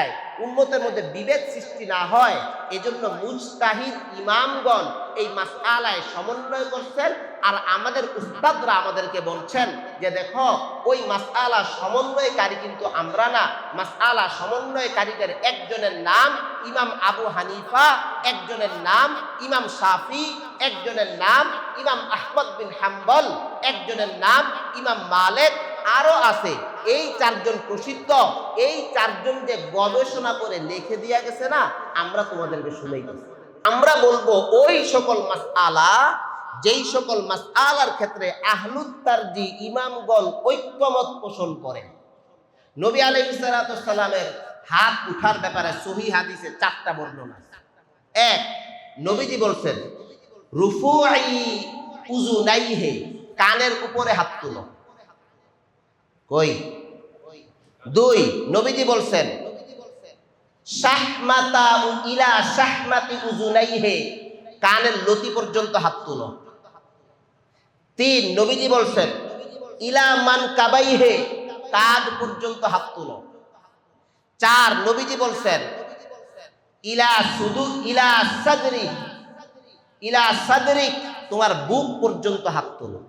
যায়, উম্মতের মধ্যে বিভেদ সৃষ্টি না হয়, এজন্য মুজতাহিদ ইমামগণ এই মাসআলায় সমন্বয় করছেন আর আমাদের উস্তাদরা আমাদেরকে বলছেন যে দেখো, ওই মাসআলা সমন্বয়কারী কিন্তু আমরা না, মাসআলা সমন্বয়কারীদের একজনের নাম ইমাম আবু হানিফা, একজনের নাম ইমাম শাফি, একজনের নাম ইমাম আহমদ বিন হাম্বল, একজনের নাম ইমাম মালেক আরও আছে। এই চারজন প্রসিদ্ধ, এই চারজন যে গবেষণা করে লিখে দিয়া গেছে না, আমরা তোমাদেরকে শুনেই আমরা বলব, ওই সকল মাস আলা যেই সকল মাসআলার ক্ষেত্রে আহলুত্তার জি ইমামগণ ঐক্যমত পোষণ করেন। নবী আলাইহিস সালামের হাত উঠার ব্যাপারে সহি হাদিসে চারটা বর্ণনা। এক, নবীজি বলছেন, রুফুআই উজুনাইহে কানের উপরে হাত তুলো। কই? দুই, নবীজি বলছেন শাহমাতা ইলা শাহমাতি উজুনাইহে কানের লতি পর্যন্ত হাত তুলো। তিন, নবীজি বলছেন, ইলা মান কাবাইহে কাঁধ পর্যন্ত হাত তুলো। চার, নবীজি বলছেন, ইলা শুধু ইলা সাদরি ইলা সাদরিক তোমার বুক পর্যন্ত হাত তোলো।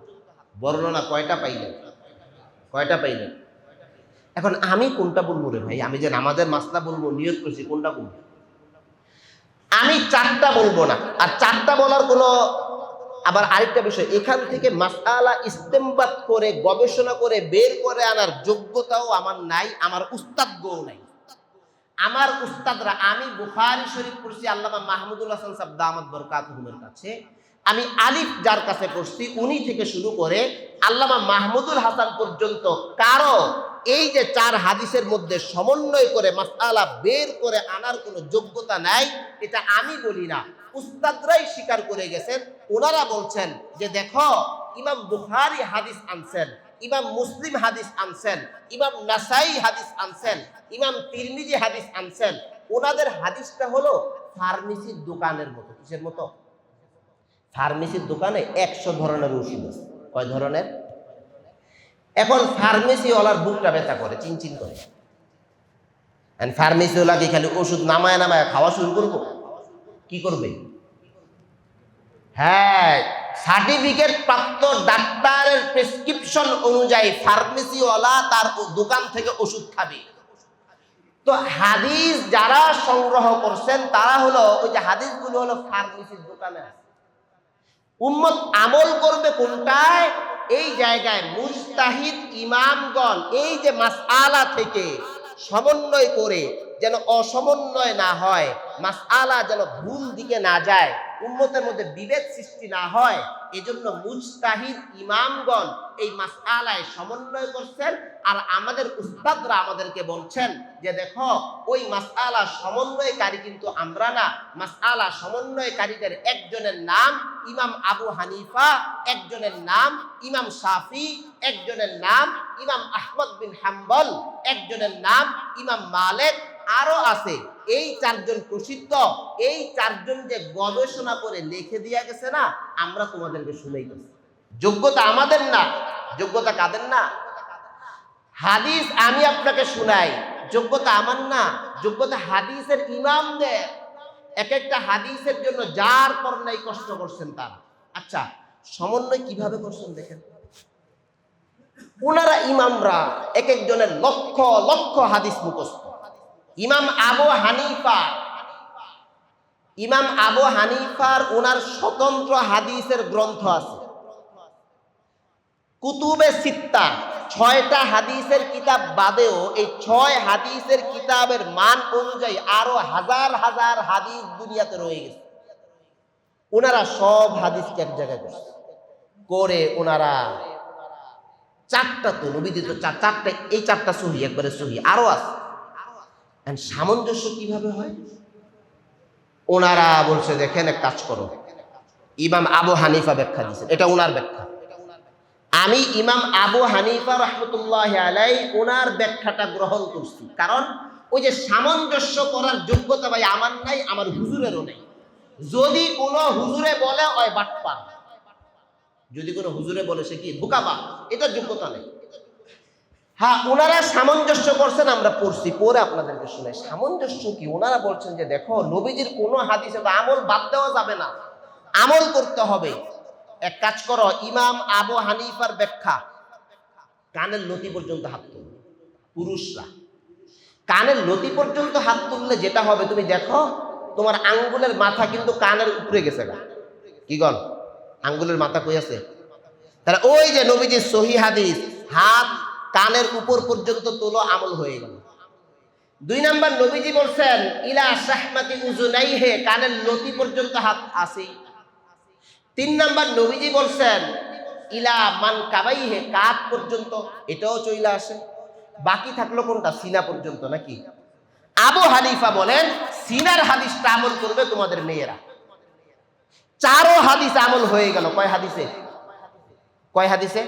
বর্ণনা কয়টা পাইলেন? কয়টা পাইলেন? এখন আমি কোনটা বলব রে ভাই? আমি যে নামাজের মাসলা বলব নিয়োগ করছি, কোনটা বলব? আমি চারটা বলব না। আর চারটা বলার কোনো আবার আরেকটা বিষয়, এখান থেকে মাসালা ইস্তেমবাদ করে, গবেষণা করে, বের করে আনার যোগ্যতাও আমার নাই, আমার উস্তাদগও নাই। আমার উস্তাদরা, আমি বুখারি শরীফ পড়ছি, আল্লামা মাহমুদুল হাসান সাহেব দামাত বরকাতুহুমের কাছে। আমি আলিফ যার কাছে পড়ছি, উনি থেকে শুরু করে আল্লামা মাহমুদুল হাসান পর্যন্ত কারও এই যে চার হাদিসের মধ্যে সমন্বয় করে মাসালা বের করে আনার কোনো যোগ্যতা নাই, এটা আমি বলি না। উস্তাদরাই স্বীকার করে গেছেন ওনারা বলছেন যে দেখো, ইমাম বুখারি হাদিস আনছেন, ইমাম মুসলিম হাদিস আনছেন, ইমাম নাসাই হাদিস আনছেন, ইমাম তিরমিজি হাদিস আনছেন। ওনাদের হাদিসটা হলো ফার্মেসির দোকানের মতো, কিসের মতো? ফার্মেসির দোকানে একশো ধরনের ওষুধ আছে। কয় ধরনের? এখন ফার্মেসিওয়ালার বুকটা ব্যথা করে, চিনচিন করে। ফার্মেসিওয়ালা কি খালি ওষুধ নামায় নামায় খাওয়া শুরু করব? কি করবে? হ্যাঁ সার্টিফিকেট প্রাপ্ত ডাক্তারের প্রেসক্রিপশন অনুযায়ী ফার্মেসিওয়ালা তার দোকান থেকে ওষুধ খাবে। তো হাদিস যারা সংগ্রহ করছেন, তারা হলো ওই যে হাদিসগুলো হলো ফার্মেসির দোকানে আছে। উম্মত আমল করবে কোনটায়? এই জায়গায় মুস্তাহিদ ইমামগণ এই যে মাসআলা থেকে সমন্বয় করে যেন অসমন্বয় না হয়, মাসআলা যেন ভুল দিকে না যায়। উম্মতের মধ্যে বিভেদ সৃষ্টি না হয়, এজন্য মুজতাহিদ ইমামগণ এই মাসআলায় সমন্বয় করছেন আর আমাদের উস্তাদরা আমাদেরকে বলছেন যে দেখো, ওই মাসআলা সমন্বয়কারী কিন্তু আমরা না, মাসআলা সমন্বয়কারীদের একজনের নাম ইমাম আবু হানিফা, একজনের নাম ইমাম শাফি, একজনের নাম ইমাম আহমদ বিন হাম্বল, একজনের নাম ইমাম মালেক আরও আছে। এই চারজন প্রসিদ্ধ, এই চারজন যে গবেষণা করে লিখে দিয়া গেছে না, আমরা তোমাদেরকে শুনেই গেছি যোগ্যতা আমাদের না, যোগ্যতা কাদের না? হাদিস আমি আপনাকে শুনাই, যোগ্যতা আমার না, যোগ্যতা হাদিসের ইমামদের। এক একটা হাদিসের জন্য যার পর নাই কষ্ট করছেন তারা। আচ্ছা সমন্বয় কীভাবে করছেন দেখেন? ওনারা ইমামরা এক একজনের লক্ষ লক্ষ হাদিস মুখস্থ। ইমাম আবু হানিফা। ইমাম আবু হানিফার ওনার স্বতন্ত্র হাদিসের গ্রন্থ আছে। কুতুবে সিত্তা, ছয়টা হাদিসের কিতাব বাদেও এই ছয় হাদিসের কিতাবের মান অনুযায়ী আরও হাজার হাজার হাদিস দুনিয়াতে রয়ে গেছে। ওনারা সব হাদিসকে এক জায়গায় করছে। করে ওনারা চারটা তো নবীজি তো চার চারটা এই চারটা সহি, একবারে সহি। আরও আছে। সামঞ্জস্য কীভাবে হয়? ওনারা বলছে, দেখেন, এক কাজ করো। ইমাম আবু হানিফা ব্যাখ্যা দিয়েছেন। এটা ওনার ব্যাখ্যা। আমি ইমাম আবু হানিফা রহমতুল্লাহ আলাই ওনার ব্যাখ্যাটা গ্রহণ করছি। কারণ ওই যে সামঞ্জস্য করার যোগ্যতা ভাই আমার নাই, আমার হুজুরেরও নেই। যদি কোনো হুজুরে বলে, ওই বাটপা যদি কোনো হুজুরে বলে, সে কি ধোকাবা এটা যোগ্যতা নেই। হ্যাঁ ওনারা সামঞ্জস্য করছেন, আমরা পড়ছি। পরে আপনাদেরকে শুনে সামঞ্জস্য কি? ওনারা বলছেন যে, দেখো, নবীজির কোনো হাদিসে বা আমল বাদ দেওয়া যাবে না। আমল করতে হবে। এক কাজ করো, ইমাম আবু হানিফার ব্যাখ্যা। কানের লতি পর্যন্ত হাত তুলবে। পুরুষরা। কানের লতি পর্যন্ত হাত তুললে যেটা হবে, তুমি দেখো, তোমার আঙ্গুলের মাথা কিন্তু কানের উপরে গেছে গা। কি গল? আঙ্গুলের মাথা কই আছে? তাহলে ওই যে নবীজির সহি হাদিস, হাত কানের উপর পর্যন্ত তোলো, আমল হয়ে গেল। দুই নাম্বার নবীজি বলছেন, ইলা শাহমাতি উজুনাই হে কানের লতি পর্যন্ত হাত আসি তিন নাম্বার নবীজি বলছেন, ইলা মান কাবাই হে কাপ পর্যন্ত, এটাও চইলা আসে। বাকি থাকল কোনটা? সিনা পর্যন্ত নাকি? আবু হানিফা বলেন, সিনার হাদিসটা আমল করবে তোমাদের মেয়েরা। চারো হাদিস আমল হয়ে গেল। কয় হাদিসে? কয় হাদিসে?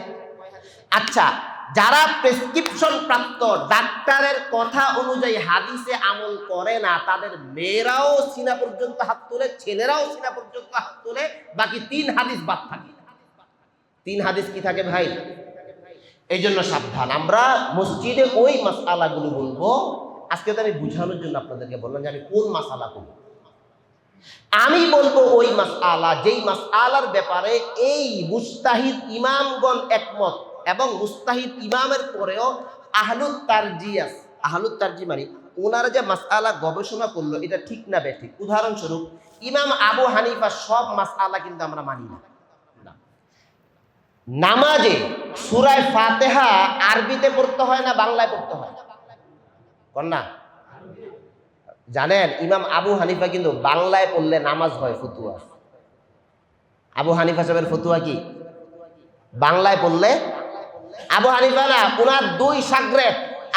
আচ্ছা যারা প্রেসক্রিপশন প্রাপ্ত, ডাক্তারের কথা অনুযায়ী হাদিসে আমল করে না, তাদের মেয়েরাও সিনা পর্যন্ত হাত তোলে, ছেলেরাও সিনা পর্যন্ত হাত তোলে, বাকি তিন হাদিস বাদ থাকে। তিন হাদিস কি থাকে ভাই? এই জন্য সাবধান। আমরা মসজিদে ওই মাসালাগুলো বলব। আজকে তো আমি বুঝানোর জন্য আপনাদেরকে বললাম যে আমি কোন মাসালা করব আমি বলব ওই মাস আলা যেই মাস আলার ব্যাপারে এই মুস্তাহিদ ইমামগণ একমত। এবং মুস্তাহিদ ইমামের পরেও আহলুত তারজিয়াস আহলুত তারজি মানে ওনারা যে মাসআলা গবেষণা করল, এটা ঠিক না বেঠিক। উদাহরণস্বরূপ, ইমাম আবু হানিফা সব মাসআলা কিন্তু আমরা মানি না। নামাজে সুরায় ফাতেহা আরবিতে পড়তে হয় না বাংলায় পড়তে হয়? কন্যা? জানেন, ইমাম আবু হানিফা কিন্তু বাংলায় পড়লে নামাজ হয় ফতুয়া। আবু হানিফা সাহেবের ফতুয়া কি? বাংলায় পড়লে আবু হানিফা না ওনার দুই সাগরে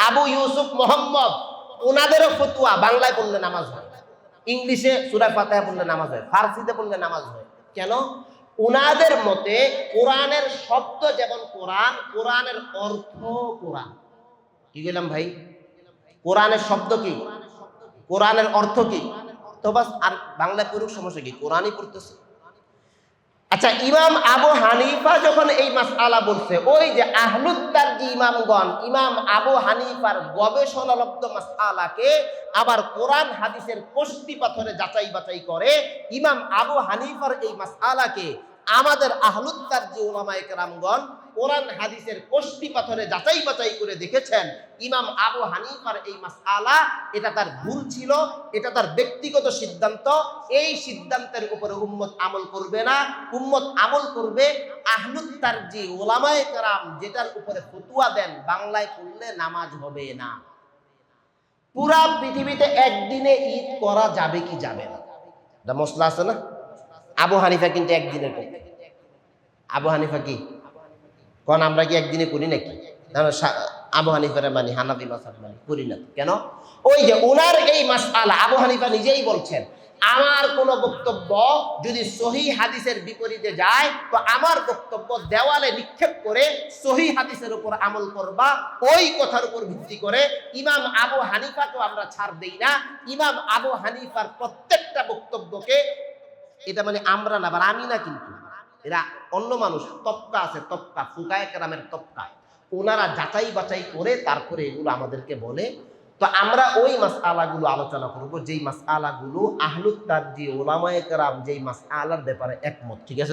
আবু ইউসুফ মোহাম্মদ ওনাদেরও ফতুয়া, বাংলায় পড়লে নামাজ হয়। ইংলিশে সুরায় ফাতেহা পড়লে নামাজ হয়, ফার্সিতে পড়লে নামাজ হয়। কেন? ওনাদের মতে কোরআনের শব্দ যেমন কোরআন, কোরআনের অর্থ কোরআন। কি গেলাম ভাই? কোরআনের শব্দ কি? কোরআনের অর্থ কি? তো বাস, আর বাংলায় পড়ুক সমস্যা কি? কোরআনই পড়তেছে। আচ্ছা ইমাম আবু হানিফা যখন এই মাসআলা বলছে, ওই যে আহলুদ্দার যে ইমামগণ, ইমাম আবু হানিফার গবেষণালব্ধ মাসআলাকে আবার কোরআন হাদিসের কষ্টি পাথরে যাচাই বাছাই করে, ইমাম আবু হানিফার এই মাসআলাকে আমাদের আহলুদ্দার যে ওলামায়ক কেরামগণ কোরআন হাদিসের কষ্টি পাথরে যাচাই বাছাই করে দেখেছেন ইমাম আবু হানিফার এই মাসআলা, এটা তার ভুল ছিল, এটা তার ব্যক্তিগত সিদ্ধান্ত, এই সিদ্ধান্তের উপরে উম্মত আমল করবে না। উম্মত আমল করবে, আহলুত তার যে ওলামায় কারাম যেটার উপরে ফতুয়া দেন, বাংলায় পড়লে নামাজ হবে না। পুরা পৃথিবীতে একদিনে ঈদ করা যাবে কি যাবে না? মশলা আছে না? আবু হানিফা কিন্তু একদিনের আবু হানিফা কি? কোন আমরা কি একদিনে করি নাকি? আবু হানিফারে মানি হানাফি মাসাব মানি করি না কেন? ওই যে ওনার এই মাসআলা, আবু হানিফা নিজেই বলছেন, আমার কোন বক্তব্য যদি সহি হাদিসের বিপরীতে যায়, তো আমার বক্তব্য দেওয়ালে নিক্ষেপ করে সহি হাদিসের উপর আমল করবা, ওই কথার উপর ভিত্তি করে ইমাম আবু হানিফাকে আমরা ছাড় দেই না। ইমাম আবু হানিফার প্রত্যেকটা বক্তব্যকে, এটা মানে আমরা না আমি না কিন্তু। এরা অন্য মানুষ, তপকা আছে, তপকা, ফুকায় কেরামের তপকা। ওনারা যাচাই বাছাই করে তারপরে এগুলো আমাদেরকে বলে। তো আমরা ওই মাস আলাগুলো আলোচনা করব, যেই মাস আলাগুলো আহলুত্তার যে ওলামায়ে কেরাম, যেই মাস আলার ব্যাপারে একমত, ঠিক আছে?